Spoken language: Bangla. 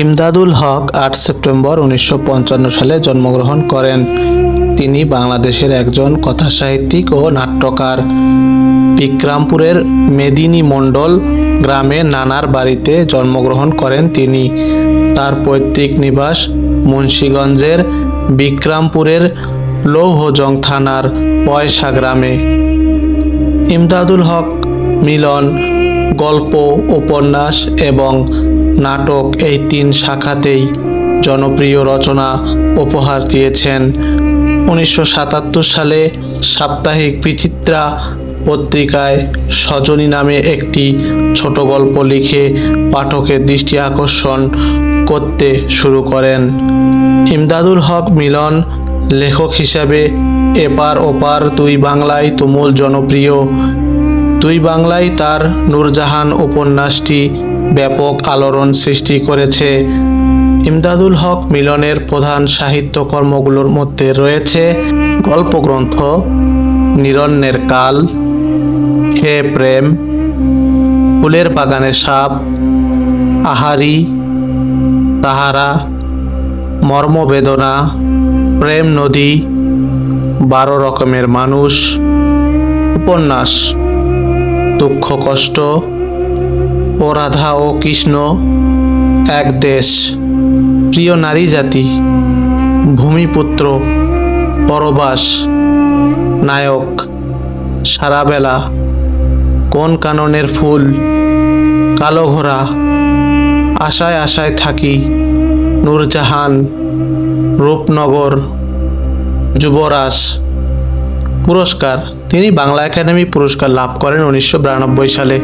ইমদাদুল হক আট সেপ্টেম্বর উনিশশো পঞ্চান্ন সালে জন্মগ্রহণ করেন। তিনি বাংলাদেশের একজন কথাসাহিত্যিক ও নাট্যকার। বিক্রামপুরের মেদিনী মণ্ডল গ্রামে নানার বাড়িতে জন্মগ্রহণ করেন তিনি। তার পৈতৃক নিবাস মুন্সীগঞ্জের বিক্রামপুরের লৌহজং থানার পয়সা গ্রামে। ইমদাদুল হক মিলন, গল্প, উপন্যাস এবং নাটক এই তিন শাখাতেই জনপ্রিয় রচনা উপহার দিয়েছেন। উনিশশো সাতাত্তর সালে সাপ্তাহিক বিচিত্রা পত্রিকায় সজনী নামে একটি ছোট গল্প লিখে পাঠকের দৃষ্টি আকর্ষণ করতে শুরু করেন। ইমদাদুল হক মিলন, লেখক হিসাবে এপার ওপার দুই বাংলায় তুমুল জনপ্রিয় দুই বাংলায় তার নূরজাহান উপন্যাসটি ব্যাপক আলোড়ন সৃষ্টি করেছে। ইমদাদুল হক মিলনের প্রধান সাহিত্যকর্মগুলোর মধ্যে রয়েছে গল্পগ্রন্থ নিরণ্যের কাল, হে প্রেম, ফুলের বাগানে সাপ, আহারি, তাহারা মর্মবেদনা প্রেম নদী, বারো রকমের মানুষ, উপন্যাস। দুঃখ, কষ্ট ও রাধা ও কৃষ্ণ এক দেশ। প্রিয় নারী জাতি, ভূমিপুত্র, পরবাস, নায়ক, সারাবেলা, কোন কাননের ফুল, কালো ঘোড়া, আশায় আশায় থাকি, নূরজাহান, রূপনগর, যুবরাজ, পুরস্কার। তিনি বাংলা একাডেমি পুরস্কার লাভ করেন উনিশশো বিরানব্বই সালে।